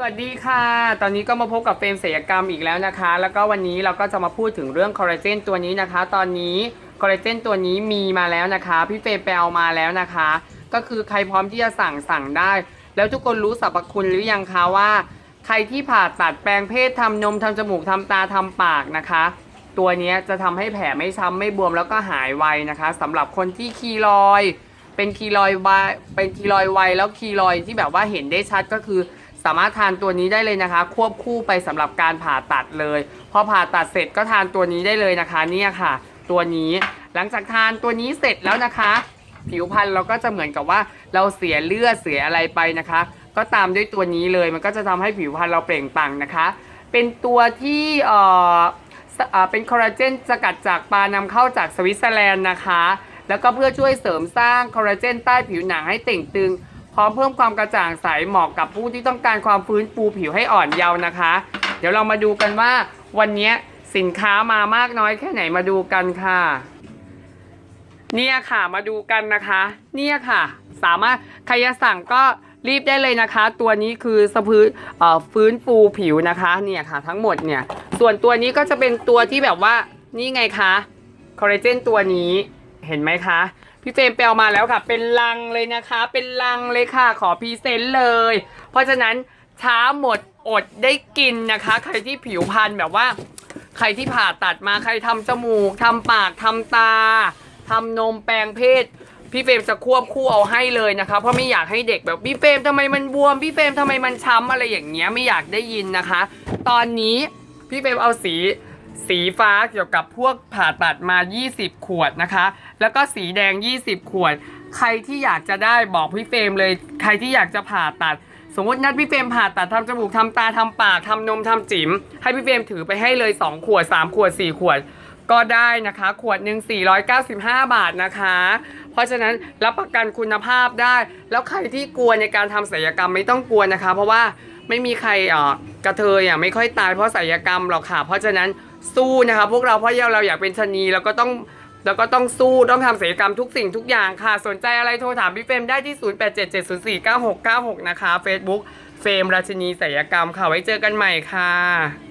สวัสดีค่ะ ตอนนี้ก็มาพบกับเฟรมศิลยกรรมอีกแล้วนะคะ แล้วก็วันนี้เราก็จะมาพูดถึงเรื่องคอลลาเจนตัวนี้นะคะ ตอนนี้คอลลาเจนตัวนี้มีมาแล้วนะคะ พี่เฟรมไปเอามาแล้วนะคะ ก็คือใครพร้อมที่จะสั่งสั่งได้ แล้วทุกคนรู้สรรพคุณหรือยังคะว่า ใครที่ผ่าตัดแปลงเพศทำนมทำจมูกทำตาทำปากนะคะ ตัวนี้จะทำให้แผลไม่ช้ำไม่บวมแล้วก็หายไวนะคะสำหรับคนที่คีรอย เป็นคีรอยไวเป็นคีรอยไวแล้วคีรอยที่แบบว่าเห็นได้ชัดก็คือ สามารถทานตัวนี้ได้เลยนะคะ ควบคู่ไปสำหรับการผ่าตัดเลย พอผ่าตัดเสร็จก็ทานตัวนี้ได้เลยนะคะเนี่ยค่ะ ตัวนี้หลังจากทานตัวนี้เสร็จแล้วนะคะ ผิวพรรณเราก็จะเหมือนกับว่าเราเสียเลือดเสียอะไรไปนะคะ ก็ตามด้วยตัวนี้เลยมันก็จะทำให้ผิวพรรณเราเปล่งปลั่งนะคะ เป็นตัวที่เอ่อเป็นคอลลาเจนสกัดจากปลานำเข้าจากสวิตเซอร์แลนด์นะคะ แล้วก็เพื่อช่วยเสริมสร้างคอลลาเจนใต้ผิวหนังให้เต่งตึง ร้อมเพิ่มความกระจ่างใสเหมาะกับผู้ที่ต้องการความฟื้นฟูผิวให้อ่อนเยาว์นะคะ เดี๋ยวเรามาดูกันว่าวันนี้สินค้ามามากน้อยแค่ไหนมาดูกันค่ะ เนี่ยค่ะมาดูกันนะคะ เนี่ยค่ะ สามารถใครจะสั่งก็รีบได้เลยนะคะ ตัวนี้คือสะพือเอ่อฟื้นฟูผิวนะคะเนี่ยค่ะ ทั้งหมดเนี่ย ส่วนตัวนี้ก็จะเป็นตัวที่แบบว่านี่ไงคะคอลลาเจนตัวนี้เห็นไหมคะ พี่เฟรมไปเอามาแล้วค่ะ เป็นลังเลยนะคะ เป็นลังเลยค่ะ ขอพรีเซนต์เลย เพราะฉะนั้นช้าหมดอดได้กินนะคะ ใครที่ผิวพรรณแบบว่า ใครที่ผ่าตัดมาใครทำจมูกทำปากทำตาทำนมแปลงเพศพี่เฟรมจะควบคู่เอาให้เลยนะคะเพราะไม่อยากให้เด็กแบบพี่เฟรมทำไมมันบวมพี่เฟรมทำไมมันช้ำอะไรอย่างเงี้ยไม่อยากได้ยินนะคะ ตอนนี้พี่เฟรมเอาสี สีฟ้าเกี่ยวกับพวกผ่าตัดมา 20 ขวดนะคะ แล้วก็สีแดง 20 ขวด ใครที่อยากจะได้บอกพี่เฟรมเลย ใครที่อยากจะผ่าตัด สมมตินัดพี่เฟรมผ่าตัดทำจมูกทำตาทำปากทำนมทำจิ๋มให้พี่เฟรมถือไปให้เลย 2 ขวด 3 ขวด 4 ขวด ก็ได้นะคะ ขวดหนึ่ง495 บาทนะคะ เพราะฉะนั้นรับประกันคุณภาพได้ แล้วใครที่กลัวในการทำศัลยกรรมไม่ต้องกลัวนะคะ เพราะว่าไม่มีใครเอ่อกระเทยอะไม่ค่อยตายเพราะศัลยกรรมหรอกค่ะ เพราะฉะนั้นสู้นะคะ พวกเราเพราะเราอยากเป็นชนีเราก็ต้องแล้วก็ต้องสู้ต้องทำศัลยกรรมทุกสิ่งทุกอย่างค่ะ สนใจอะไรโทรถามพี่เฟรมได้ที่ 0877049696 นะคะ Facebook เฟรมราชินีศัลยกรรมค่ะ ไว้เจอกันใหม่ค่ะ